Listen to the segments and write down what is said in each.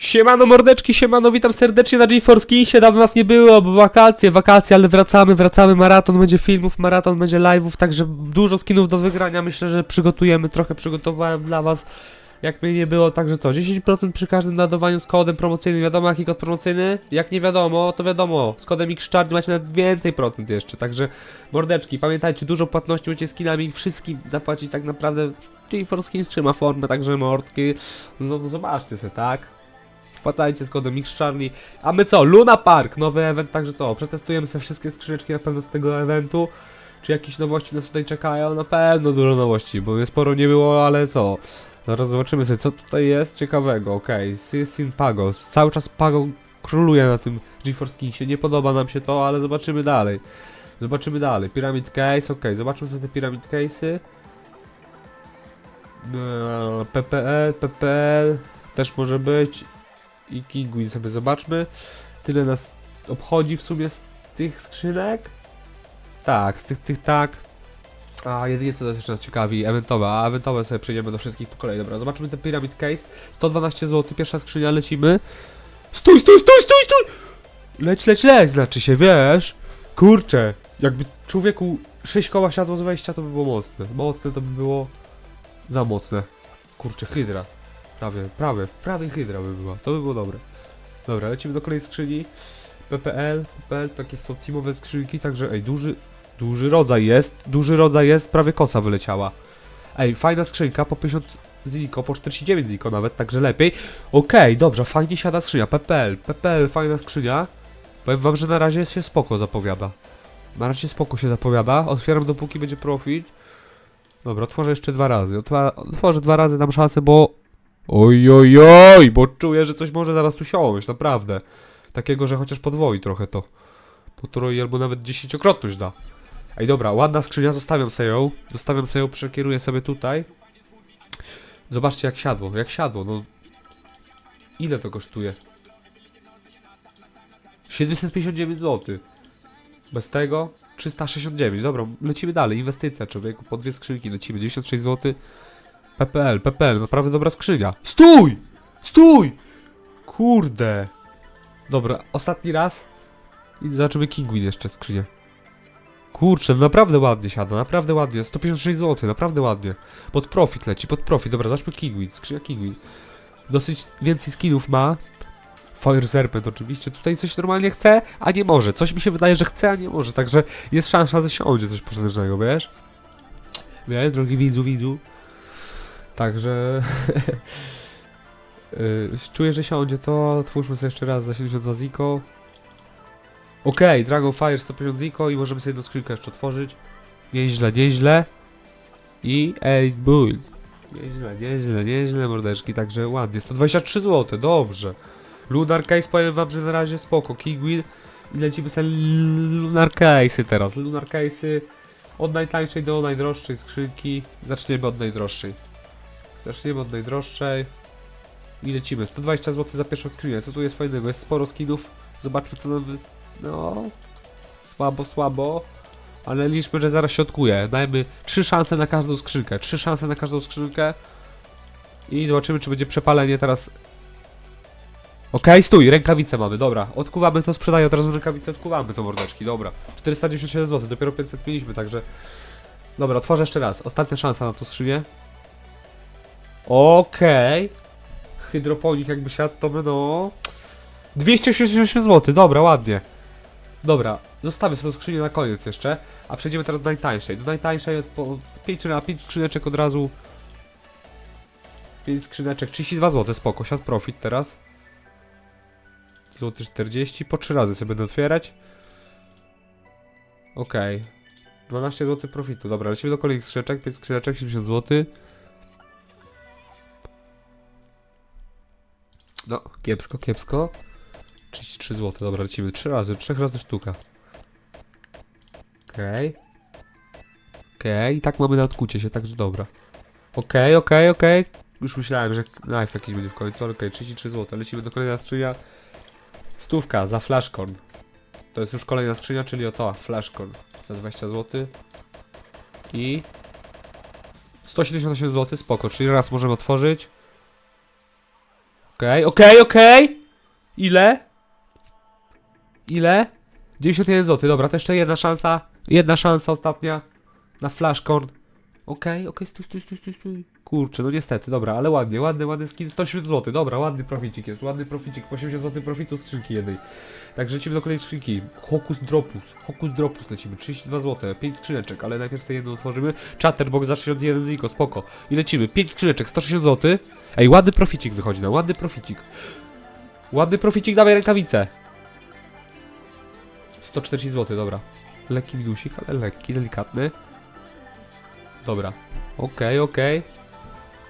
Siemano mordeczki, siemano, witam serdecznie na GeForce dawno nas nie było, bo wakacje, wakacje, ale wracamy, wracamy, maraton będzie filmów, maraton będzie live'ów, także dużo skinów do wygrania, myślę, że przygotujemy, trochę przygotowałem dla was, jak mnie nie było, także co, 10% przy każdym ładowaniu z kodem promocyjnym, wiadomo jaki kod promocyjny? Jak nie wiadomo, to wiadomo, z kodem XCharlie macie nawet więcej procent jeszcze, także mordeczki, pamiętajcie, dużo płatności macie skinami, wszystkim zapłacić tak naprawdę, GeForce Kings trzyma formę, także mordki, no zobaczcie sobie, tak? Wpłacajcie z kodem XCharlie. A my co? Luna Park, nowy event, także co? Przetestujemy sobie wszystkie skrzyneczki na pewno z tego eventu. Czy jakieś nowości nas tutaj czekają? Na pewno dużo nowości, bo sporo nie było, ale co? Zaraz zobaczymy sobie, co tutaj jest ciekawego. Okej, okay. Sin Pago. Cały czas Pago króluje na tym GeForce Kingsie. Nie podoba nam się to, ale zobaczymy dalej. Zobaczymy dalej. Pyramid Case, okej, zobaczmy sobie te Pyramid Case'y. Eee, PPL, PPL też może być i Kingwin sobie zobaczmy. Tyle nas obchodzi w sumie z tych skrzynek. Tak, z tych, tych tak. A jedynie co jeszcze nas ciekawi, eventowe, a eventowe sobie przejdziemy do wszystkich po kolei. Dobra, zobaczmy ten Pyramid Case. 112 zł, pierwsza skrzynia, lecimy. Stój, stój, stój, stój, stój! Leć, leć, leć, znaczy się, wiesz? Kurczę, jakby człowieku 6 koła siadło z wejścia, to by było mocne. Mocne to by było za mocne. Kurczę, hydra. Prawie, prawie, prawie hydra by była. To by było dobre. Dobra, lecimy do kolejnej skrzyni. PPL, PPL, takie są teamowe skrzynki, także ej, duży, duży rodzaj jest, duży rodzaj jest, prawie kosa wyleciała. Ej, fajna skrzynka, po 50 ziko, po 49 ziko nawet, także lepiej. Okej, dobrze, fajnie siada skrzynia, PPL, PPL, fajna skrzynia. Powiem wam, że na razie się spoko zapowiada. Na razie spoko się zapowiada, otwieram dopóki będzie profit. Dobra, otworzę jeszcze dwa razy, otworzę dwa razy, dam szansę, bo Oj, oj, oj, bo czuję, że coś może zaraz tu siąść, naprawdę. Takiego, że chociaż podwoi trochę to. Potroi albo nawet dziesięciokrotność da. Ej, dobra, ładna skrzynia, zostawiam sobie ją. Zostawiam sobie ją, przekieruję sobie tutaj. Zobaczcie jak siadło, jak siadło, no. Ile to kosztuje? 759 zł. Bez tego 369. Dobra, lecimy dalej. Inwestycja, człowieku. Po dwie skrzynki lecimy. 96 zł. PPL, PPL, naprawdę dobra skrzynia. Stój! Stój! Kurde. Dobra, ostatni raz. I zobaczymy Kingwin jeszcze skrzynię. Kurczę, no naprawdę ładnie siada, naprawdę ładnie. 156 zł, naprawdę ładnie. Pod profit leci, pod profit. Dobra, zobaczmy Kingwin, skrzynia Kingwin. Dosyć więcej skinów ma. Fire Serpent oczywiście. Tutaj coś normalnie chce, a nie może. Coś mi się wydaje, że chce, a nie może. Także jest szansa, że siądzie coś potężnego, wiesz? Wiesz, drogi widzu, widzu. Także yy, czuję, że siądzie to. Otwórzmy sobie jeszcze raz za 72 Ziko. Okej, Dragon Fire 150 Ziko i możemy sobie do skrzynkę jeszcze otworzyć. Nieźle, nieźle. I Elite Bull. Nieźle, nieźle, nieźle mordeczki, także ładnie. 123 zł, dobrze. Lunar Case powiem wam, że na razie spoko. Kingwin i lecimy sobie Lunar Case'y teraz. Lunar Case'y od najtańszej do najdroższej skrzynki. Zaczniemy od najdroższej. Zaczniemy od najdroższej. I lecimy. 120 zł za pierwszą skrzynkę. Co tu jest fajnego? Jest sporo skinów. Zobaczmy co nam. No... Słabo, słabo. Ale liczmy, że zaraz się odkuje. Dajmy 3 szanse na każdą skrzynkę. 3 szanse na każdą skrzynkę. I zobaczymy, czy będzie przepalenie teraz. Okej, stój, rękawice mamy, dobra. Odkuwamy to, sprzedaję od razu rękawice, odkuwamy to mordeczki, dobra. 497 zł, dopiero 500 mieliśmy, także... Dobra, otworzę jeszcze raz. Ostatnia szansa na tą skrzynię. Okej. Hydroponik jakby siadł, to by no... 268 zł, dobra, ładnie. Dobra, zostawię sobie skrzynię na koniec jeszcze, a przejdziemy teraz do najtańszej. Do najtańszej po 5 na 5 skrzyneczek od razu. 5 skrzyneczek, 32 zł, spoko, siadł profit teraz. Złoty 40, po 3 razy sobie będę otwierać. Okej. 12 zł profitu, dobra, lecimy do kolejnych skrzyneczek, 5 skrzyneczek, 70 zł. No, kiepsko, kiepsko. 33 zł, dobra, lecimy. Trzy razy, trzech razy sztuka. Okej. Okej, i tak mamy na odkucie się, także dobra. Okej, okej, okej. Już myślałem, że knife jakiś będzie w końcu, ale okej, 33 zł. Lecimy do kolejna skrzynia. Stówka za flashcorn. To jest już kolejna skrzynia, czyli oto, flashcorn. Za 20 zł. I... 178 zł, spoko, czyli raz możemy otworzyć. Okej, okej, okej! Ile? Ile? 91 zł, dobra, to jeszcze jedna szansa. Jedna szansa ostatnia. Na flashcorn. Okej, okej, stój, stój, stój, stój, stój. Kurczę, no niestety, dobra, ale ładnie, ładny, ładny skin, 107 zł, dobra, ładny proficik jest, ładny proficik, 80 zł profitu z skrzynki jednej. Tak, lecimy do kolejnej skrzynki. Hokus Dropus, Hokus Dropus lecimy, 32 zł, 5 skrzyneczek, ale najpierw sobie jedną otworzymy. Chatterbox za 61 ziko, spoko. I lecimy, 5 skrzyneczek, 160 zł. Ej, ładny proficik wychodzi nam, ładny proficik. Ładny proficik, dawaj rękawice. 140 zł, dobra. Lekki minusik, ale lekki, delikatny. Dobra. Okej, okej. Nie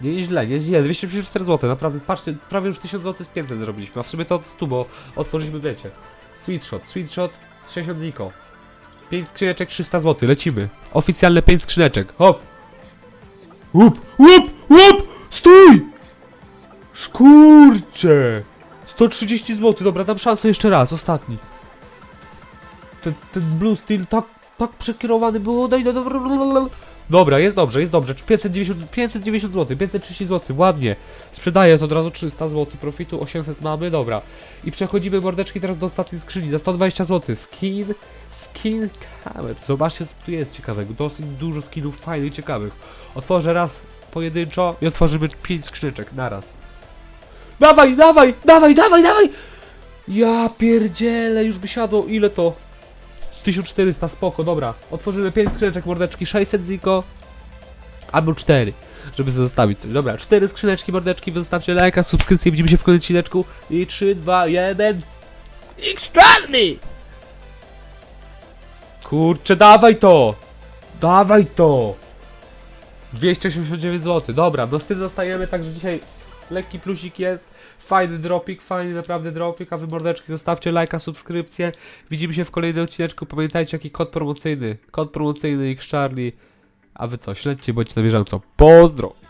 nie źle. 254 zł, naprawdę, patrzcie, prawie już 1000 zł z 500 zrobiliśmy, a w sumie to od 100, bo otworzyliśmy, wiecie. Sweetshot, sweetshot, 60 ziko. 5 skrzyneczek, 300 zł, lecimy. Oficjalne 5 skrzyneczek, hop! Łup, łup, łup! Stój! Szkurcze! 130 zł, dobra, dam szansę jeszcze raz, ostatni. Ten, ten Blue Steel tak, tak przekierowany był, daj, daj, dobra, Dobra, jest dobrze, jest dobrze. 590, 590 zł, 530 zł, ładnie. Sprzedaję to od razu 300 zł profitu, 800 mamy, dobra. I przechodzimy mordeczki teraz do ostatniej skrzyni za 120 zł. Skin, skin kamer. Zobaczcie co tu jest ciekawego. Dosyć dużo skinów fajnych, ciekawych. Otworzę raz pojedynczo i otworzymy 5 skrzyneczek naraz. Dawaj, dawaj, dawaj, dawaj, dawaj! Ja pierdzielę, już by siadło. Ile to? 1400, spoko, dobra. Otworzymy 5 skrzyneczek mordeczki, 600 ziko. Albo 4, żeby zostawić coś. Dobra, 4 skrzyneczki mordeczki, wy zostawcie lajka, subskrypcję, widzimy się w kolejnym odcineczku. I 3, 2, 1. Extremely! Kurczę, dawaj to! Dawaj to! 289 zł, dobra, z tym zostajemy, także dzisiaj lekki plusik jest, fajny dropik, fajny naprawdę dropik, a wy mordeczki zostawcie lajka, subskrypcję, widzimy się w kolejnym odcineczku, pamiętajcie jaki kod promocyjny, kod promocyjny X Charlie, a wy co, śledźcie, bądźcie na bieżąco, pozdro!